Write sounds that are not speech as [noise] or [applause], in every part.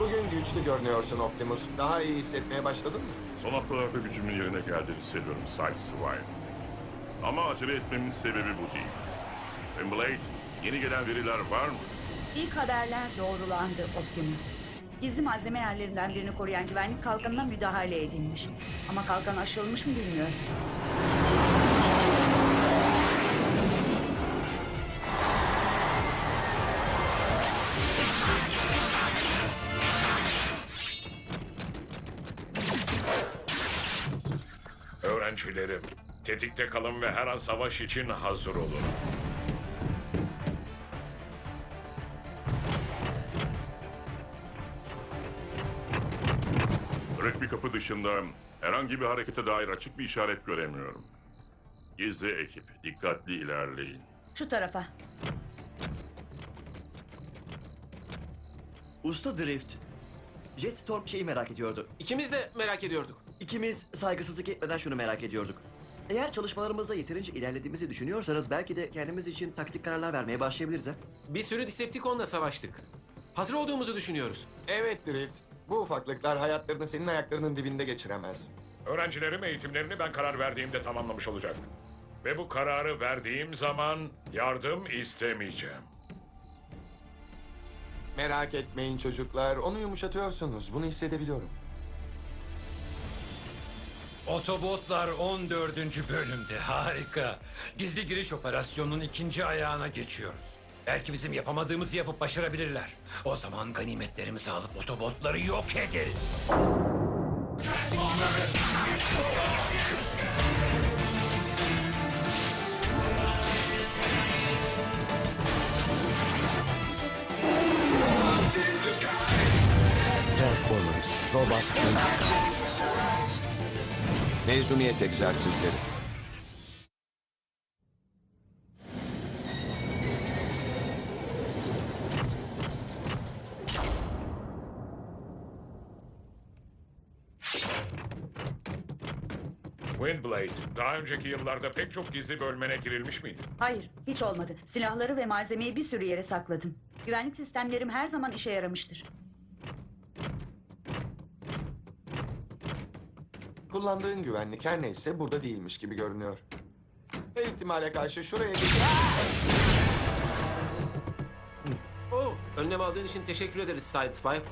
Bugün güçlü görünüyorsun Optimus. Daha iyi hissetmeye başladın mı? Son haftalarda gücümün yerine geldiğini hissediyorum Sideswipe. Ama acele etmemin sebebi bu değil. Blade, yeni gelen veriler var mı? İlk haberler doğrulandı Optimus. Gizli malzeme yerlerinden birini koruyan güvenlik kalkanına müdahale edilmiş. Ama kalkan aşılmış mı bilmiyorum. Öğrencilerim, tetikte kalın ve her an savaş için hazır olun. Bir kapı dışında herhangi bir harekete dair açık bir işaret göremiyorum. Gizli ekip, dikkatli ilerleyin. Şu tarafa. Usta Drift. Jetstorm şeyi merak ediyordu. İkimiz de merak ediyorduk. İkimiz saygısızlık etmeden şunu merak ediyorduk. Eğer çalışmalarımızda yeterince ilerlediğimizi düşünüyorsanız belki de kendimiz için taktik kararlar vermeye başlayabiliriz ha? Bir sürü Decepticon'la savaştık. Hazır olduğumuzu düşünüyoruz. Evet Drift. Bu ufaklıklar hayatlarını senin ayaklarının dibinde geçiremez. Öğrencilerim eğitimlerini ben karar verdiğimde tamamlamış olacak. Ve bu kararı verdiğim zaman yardım istemeyeceğim. Merak etmeyin çocuklar. Onu yumuşatıyorsunuz. Bunu hissedebiliyorum. Otobotlar 14. bölümde harika. Gizli giriş operasyonunun ikinci ayağına geçiyoruz. Belki bizim yapamadığımızı yapıp başarabilirler. O zaman ganimetlerimizi alıp otobotları yok ederiz. Transformers, Robots in Disguise. Mezuniyet egzersizleri. Windblade, daha önceki yıllarda pek çok gizli bölmene girilmiş miydi? Hayır, hiç olmadı. Silahları ve malzemeyi bir sürü yere sakladım. Güvenlik sistemlerim her zaman işe yaramıştır. Kullandığın güvenlik her neyse burada değilmiş gibi görünüyor. Her ihtimale karşı şuraya bir... Oo, önlem aldığın için teşekkür ederiz Sideswipe.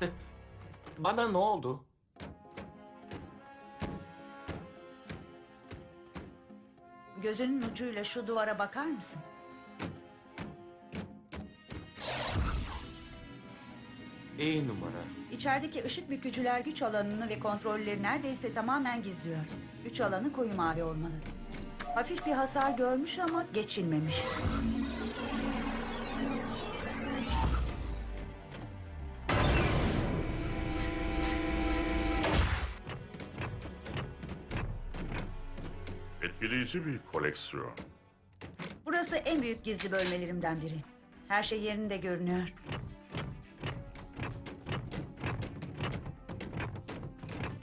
[laughs] Bana ne oldu? Gözünün ucuyla şu duvara bakar mısın? İyi numara. İçerideki ışık bükücüler güç alanını ve kontrolleri neredeyse tamamen gizliyor. Güç alanı koyu mavi olmalı. Hafif bir hasar görmüş ama geçilmemiş. Etkileyici bir koleksiyon. Burası en büyük gizli bölmelerimden biri. Her şey yerinde görünüyor.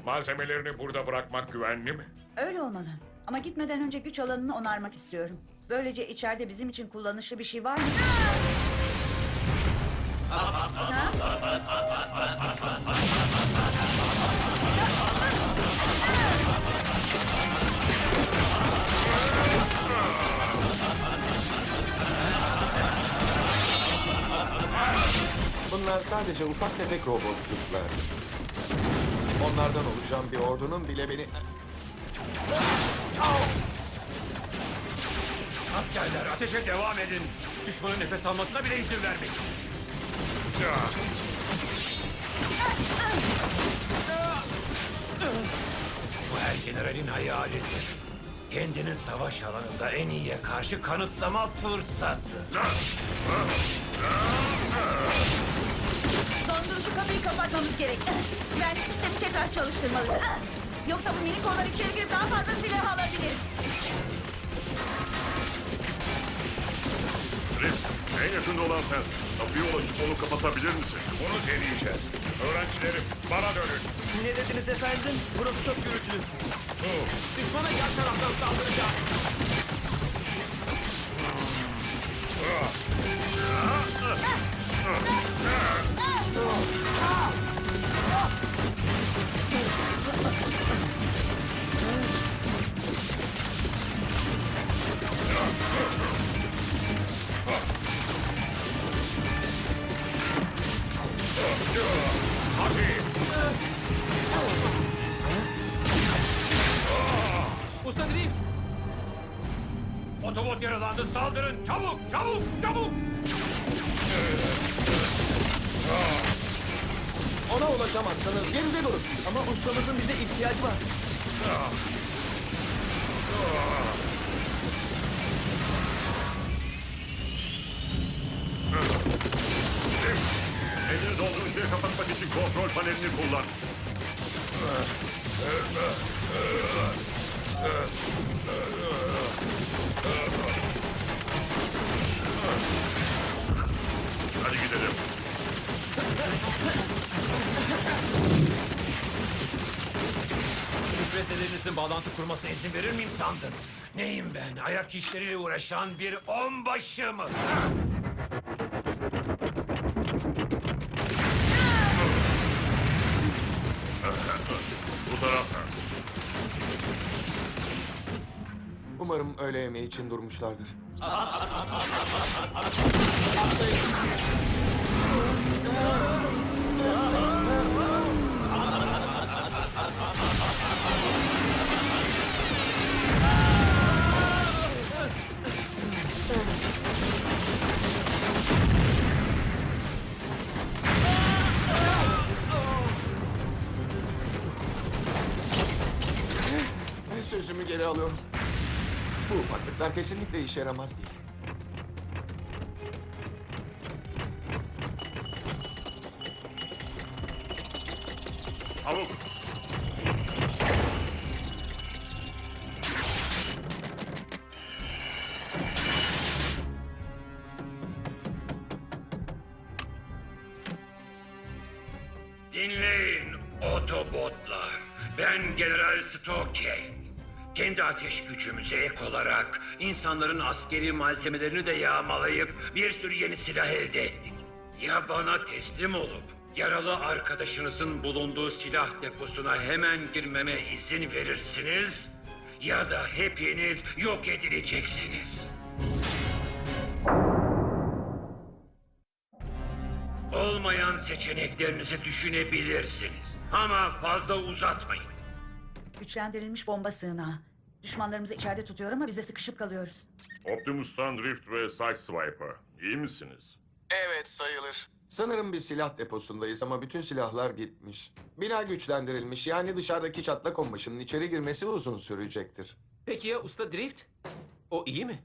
Malzemelerini burada bırakmak güvenli mi? Öyle olmalı. Ama gitmeden önce güç alanını onarmak istiyorum. Böylece içeride bizim için kullanışlı bir şey var mı? Ha? Bunlar sadece ufak tefek robotçuklar. Onlardan oluşan bir ordunun bile beni... Askerler ateşe devam edin. Düşmanın nefes almasına bile izin vermeyin. Bu her generalin hayalidir. Kendinin savaş alanında en iyiye karşı kanıtlama fırsatı dur şu kapıyı kapatmamız gerek. Güvenlik sistemi tekrar çalıştırmalıyız. Yoksa bu minik kollar içeri girip daha fazla silah alabilir. Rip, en yakında olan sensin. Kapıyı ulaşıp onu kapatabilir misin? Bunu deneyeceğiz. Öğrencilerim, bana dönün. Ne dediniz efendim? Burası çok gürültülü. Düşmana yan taraftan saldıracağız. Ah! Ah! Ah! Ah! Ah! Usta Drift! Otobot yaralandı. Saldırın. Çabuk, çabuk, çabuk! Ona ulaşamazsanız geride durun. Ama ustamızın bize ihtiyacı var. Elini doldurucuya kapatmak için kontrol panelini kullan. Bağlantı kurmasına izin verir miyim sandınız? Neyim ben? Ayak işleriyle uğraşan bir onbaşı mı? Bu taraftan. Umarım öğle yemeği için durmuşlardır. [laughs] Sözümü geri alıyorum. Bu ufaklıklar kesinlikle işe yaramaz değil. Çabuk. Dinleyin Otobotlar. Ben General Stockade. Kendi ateş gücümüze ek olarak insanların askeri malzemelerini de yağmalayıp bir sürü yeni silah elde ettik. Ya bana teslim olup yaralı arkadaşınızın bulunduğu silah deposuna hemen girmeme izin verirsiniz ya da hepiniz yok edileceksiniz. Olmayan seçeneklerinizi düşünebilirsiniz. Ama fazla uzatmayın. Güçlendirilmiş bomba sığınağı. Düşmanlarımızı içeride tutuyor ama bize sıkışıp kalıyoruz. Optimus'tan Rift ve Sideswiper. İyi misiniz? Evet sayılır. Sanırım bir silah deposundayız ama bütün silahlar gitmiş. Bina güçlendirilmiş yani dışarıdaki çatlak onbaşının içeri girmesi uzun sürecektir. Peki ya Usta Drift? O iyi mi?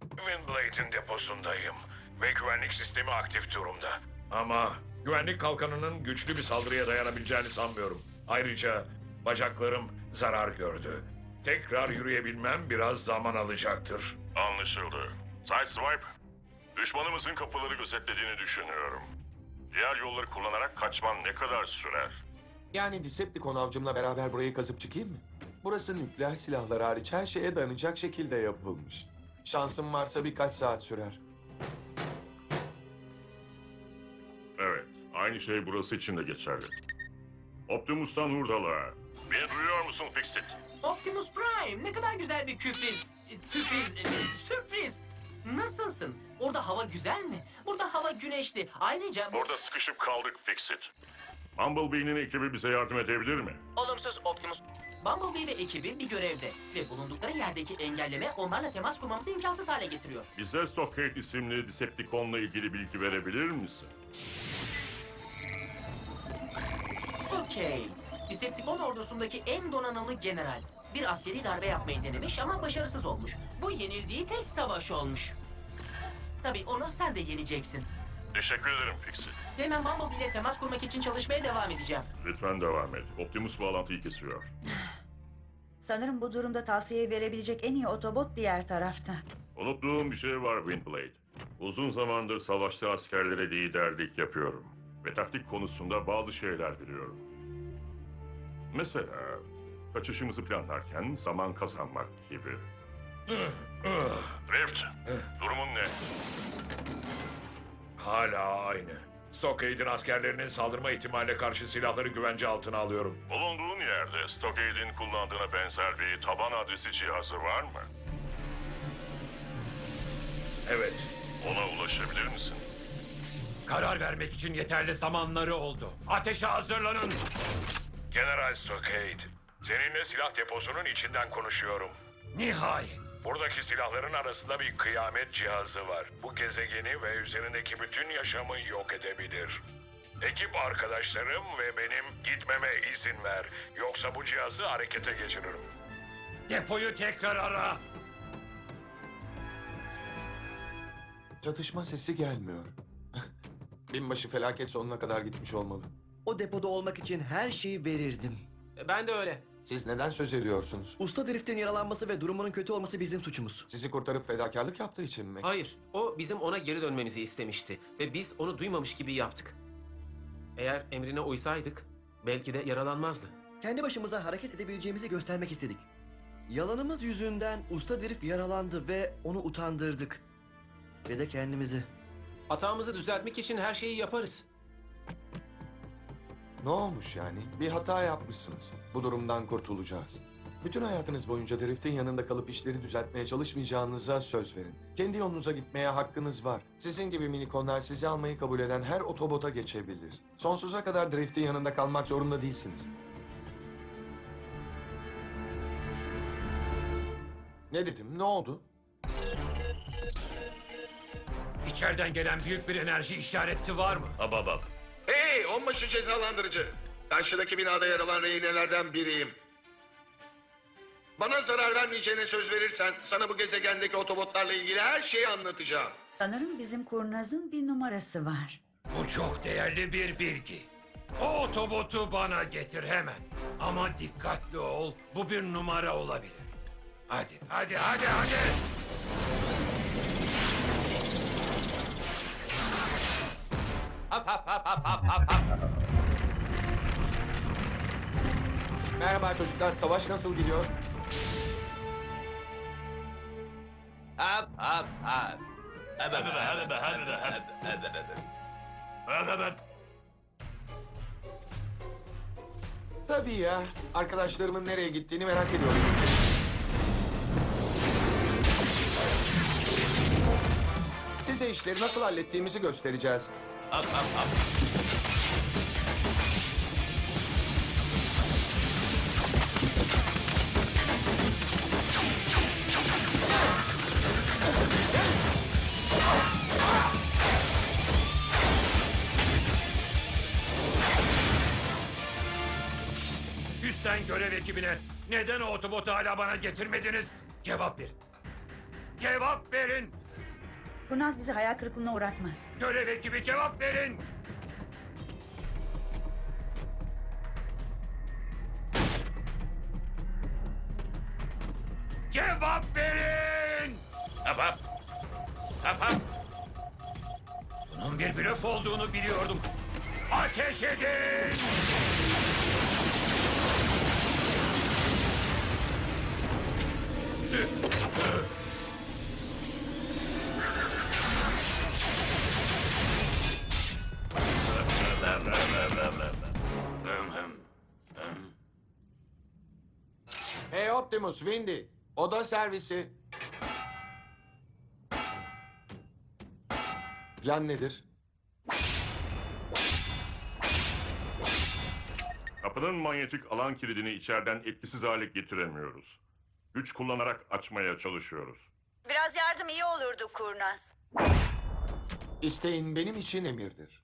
Windblade'in deposundayım ve güvenlik sistemi aktif durumda. Ama güvenlik kalkanının güçlü bir saldırıya dayanabileceğini sanmıyorum. Ayrıca bacaklarım zarar gördü. Tekrar yürüyebilmem biraz zaman alacaktır. Anlaşıldı. Sideswipe, düşmanımızın kapıları gözetlediğini düşünüyorum. Diğer yolları kullanarak kaçman ne kadar sürer? Yani Decepticon avcımla beraber burayı kazıp çıkayım mı? Burası nükleer silahlar hariç her şeye dayanacak şekilde yapılmış. Şansım varsa birkaç saat sürer. Evet, aynı şey burası için de geçerli. Optimus'tan hurdalığa. Beni duyuyor musun Fixit? Optimus Prime ne kadar güzel bir sürpriz. Sürpriz, e, sürpriz. Nasılsın? Orada hava güzel mi? Burada hava güneşli. Ayrıca bu Burada sıkışıp kaldık Fixit. Bumblebee'nin ekibi bize yardım edebilir mi? olumsuz Optimus. Bumblebee ve ekibi bir görevde ve bulundukları yerdeki engelleme onlarla temas kurmamızı imkansız hale getiriyor. Bize Stockade isimli Decepticon'la ilgili bilgi verebilir misin? Stockade, Decepticon ordusundaki en donanımlı general. Bir askeri darbe yapmayı denemiş ama başarısız olmuş. Bu yenildiği tek savaş olmuş. Tabii onu sen de yeneceksin. Teşekkür ederim Fixit. Hemen Bumblebee ile temas kurmak için çalışmaya devam edeceğim. Lütfen devam et. Optimus bağlantıyı kesiyor. Sanırım bu durumda tavsiye verebilecek en iyi otobot diğer tarafta. Unuttuğum bir şey var Windblade. Uzun zamandır savaşta askerlere liderlik yapıyorum. Ve taktik konusunda bazı şeyler biliyorum. Mesela kaçışımızı planlarken zaman kazanmak gibi. Rift, durumun ne? Hala aynı. Stockade'in askerlerinin saldırma ihtimaline karşı silahları güvence altına alıyorum. Bulunduğun yerde Stockade'in kullandığına benzer bir taban adresi cihazı var mı? Evet, Ona ulaşabilir misin? Karar vermek için yeterli zamanları oldu. Ateşe hazırlanın. General Stockade. Seninle silah deposunun içinden konuşuyorum. Nihayet. Buradaki silahların arasında bir kıyamet cihazı var. Bu gezegeni ve üzerindeki bütün yaşamı yok edebilir. Ekip arkadaşlarım ve benim gitmeme izin ver. Yoksa bu cihazı harekete geçiririm. Depoyu tekrar ara. Çatışma sesi gelmiyor. [laughs] Binbaşı felaket sonuna kadar gitmiş olmalı. O depoda olmak için her şeyi verirdim. Ben de öyle. Siz neden söz ediyorsunuz? Usta Drift'in yaralanması ve durumunun kötü olması bizim suçumuz. Sizi kurtarıp fedakarlık yaptığı için mi? Hayır, o bizim ona geri dönmemizi istemişti ve biz onu duymamış gibi yaptık. Eğer emrine uysaydık belki de yaralanmazdı. Kendi başımıza hareket edebileceğimizi göstermek istedik. Yalanımız yüzünden Usta Drift yaralandı ve onu utandırdık. Ve de kendimizi. Hatamızı düzeltmek için her şeyi yaparız. Ne olmuş yani? Bir hata yapmışsınız. Bu durumdan kurtulacağız. Bütün hayatınız boyunca Drift'in yanında kalıp işleri düzeltmeye çalışmayacağınıza söz verin. Kendi yolunuza gitmeye hakkınız var. Sizin gibi minikonlar sizi almayı kabul eden her otobota geçebilir. Sonsuza kadar Drift'in yanında kalmak zorunda değilsiniz. Ne dedim? Ne oldu? İçeriden gelen büyük bir enerji işareti var mı? Ababab. Hey, onbaşı cezalandırıcı. Karşıdaki binada yer alan rehinelerden biriyim. Bana zarar vermeyeceğine söz verirsen sana bu gezegendeki otobotlarla ilgili her şeyi anlatacağım. Sanırım bizim kurnazın bir numarası var. Bu çok değerli bir bilgi. O otobotu bana getir hemen. Ama dikkatli ol, bu bir numara olabilir. Hadi, hadi, hadi, hadi. Hap hap hap hap hap hap hap. Merhaba çocuklar, savaş nasıl gidiyor? Hap hap hap. Tabii ya. Arkadaşlarımın nereye gittiğini merak ediyorum. Size işleri nasıl hallettiğimizi göstereceğiz. Üstten görev ekibine neden o otobotu hala bana getirmediniz? Cevap verin. Cevap verin. Kurnaz bizi hayal kırıklığına uğratmaz. Görev ekibi cevap verin. Cevap verin. Hap. Hap hap. Bunun bir blöf olduğunu biliyordum. Ateş edin. Optimus, Windy. Oda servisi. Plan nedir? Kapının manyetik alan kilidini içeriden etkisiz hale getiremiyoruz. Güç kullanarak açmaya çalışıyoruz. Biraz yardım iyi olurdu Kurnaz. İsteğin benim için emirdir.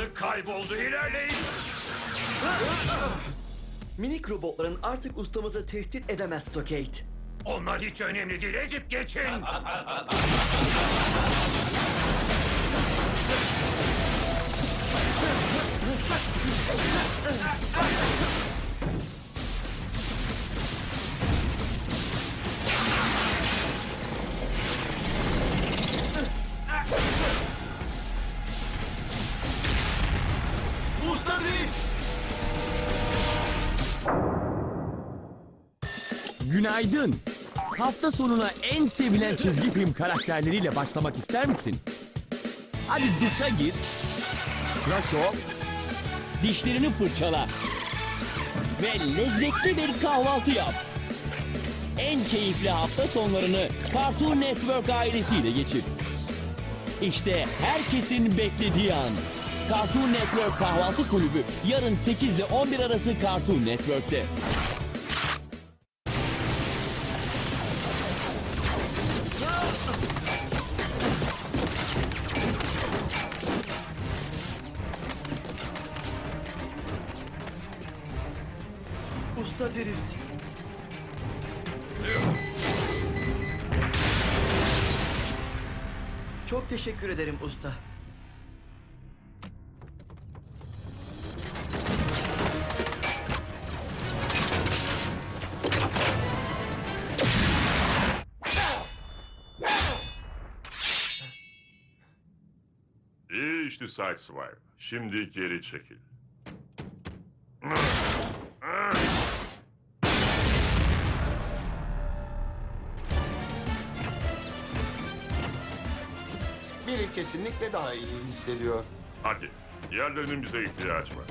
Alanı kayboldu. İlerleyin. Minik robotların artık ustamızı tehdit edemez Stockade. Onlar hiç önemli değil. Ezip geçin. Günaydın. Hafta sonuna en sevilen çizgi film karakterleriyle başlamak ister misin? Hadi duşa gir. Tıraş ol. dişlerini fırçala. Ve lezzetli bir kahvaltı yap. En keyifli hafta sonlarını Cartoon Network ailesiyle geçir. İşte herkesin beklediği an. Cartoon Network Kahvaltı Kulübü yarın 8 ile 11 arası Cartoon Network'te. Usta Drift. Çok teşekkür ederim usta. İyi işte Sideswipe. Şimdi geri çekil. Biri kesinlikle daha iyi hissediyor. Hadi. Diğerlerinin bize ihtiyacı var.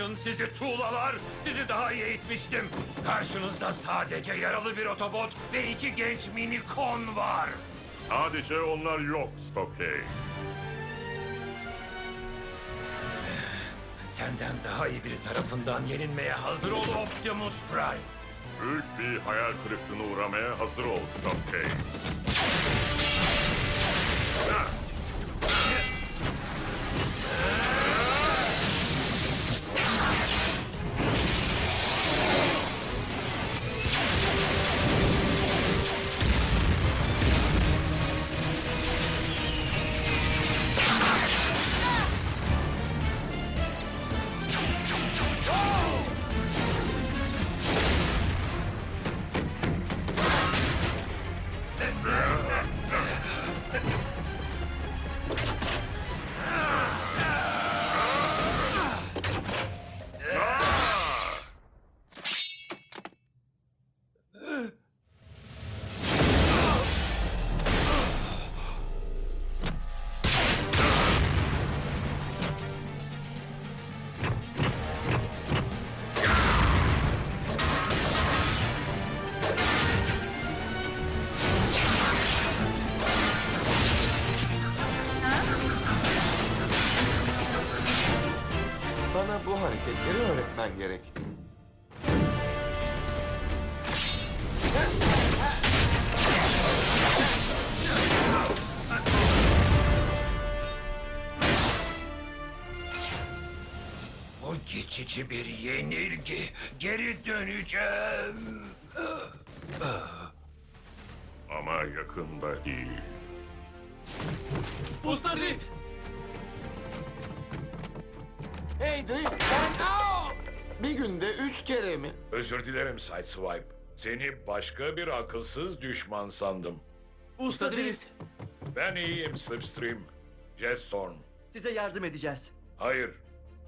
Savaşın sizi tuğlalar. Sizi daha iyi eğitmiştim. Karşınızda sadece yaralı bir otobot ve iki genç minikon var. Sadece onlar yok Stokey. Senden daha iyi biri tarafından yenilmeye hazır ol Optimus Prime. Büyük bir hayal kırıklığına uğramaya hazır ol Stokey. Bana bu hareketleri öğretmen gerek. Bu geçici bir yenilgi. Geri döneceğim. Ama yakında değil. Usta Drift! Hey Drift sen... Aa! Bir günde üç kere mi? Özür dilerim Sideswipe. Seni başka bir akılsız düşman sandım. Usta Drift. Ben iyiyim Slipstream. Jetstorm. Size yardım edeceğiz. Hayır.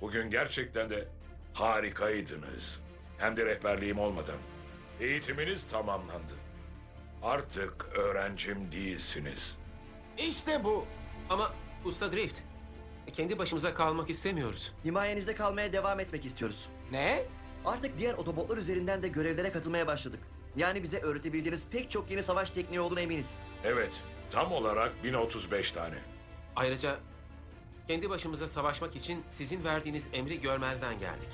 Bugün gerçekten de harikaydınız. Hem de rehberliğim olmadan. Eğitiminiz tamamlandı. Artık öğrencim değilsiniz. İşte bu. Ama Usta Drift, kendi başımıza kalmak istemiyoruz. Himayenizde kalmaya devam etmek istiyoruz. Ne? Artık diğer otobotlar üzerinden de görevlere katılmaya başladık. Yani bize öğretebildiğiniz pek çok yeni savaş tekniği olduğuna eminiz. Evet, tam olarak 1035 tane. Ayrıca kendi başımıza savaşmak için sizin verdiğiniz emri görmezden geldik.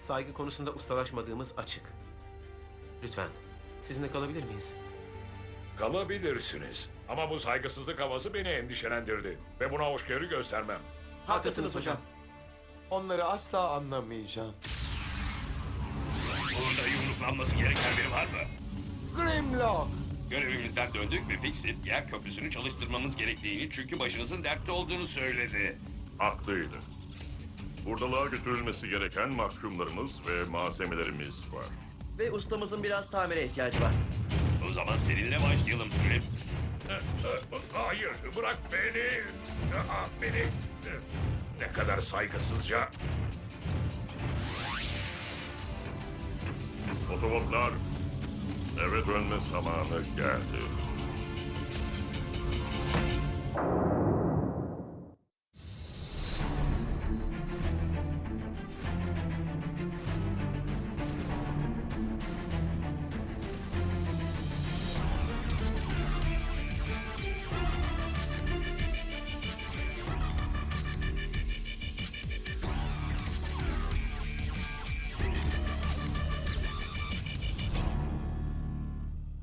Saygı konusunda ustalaşmadığımız açık. Lütfen sizinle kalabilir miyiz? Kalabilirsiniz. Ama bu saygısızlık havası beni endişelendirdi. Ve buna hoşgörü göstermem. Haklısınız hocam. Onları asla anlamayacağım. Burada yumruklanması gereken biri var mı? Grimlock! Görevimizden döndük ve Fixit yer köprüsünü çalıştırmamız gerektiğini çünkü başınızın dertte olduğunu söyledi. Haklıydı. Buradalığa götürülmesi gereken mahkumlarımız ve malzemelerimiz var. Ve ustamızın biraz tamire ihtiyacı var. O zaman seninle başlayalım Griff. Hayır, bırak beni. Beni. Ne kadar saygısızca. Otobotlar, eve dönme zamanı geldi.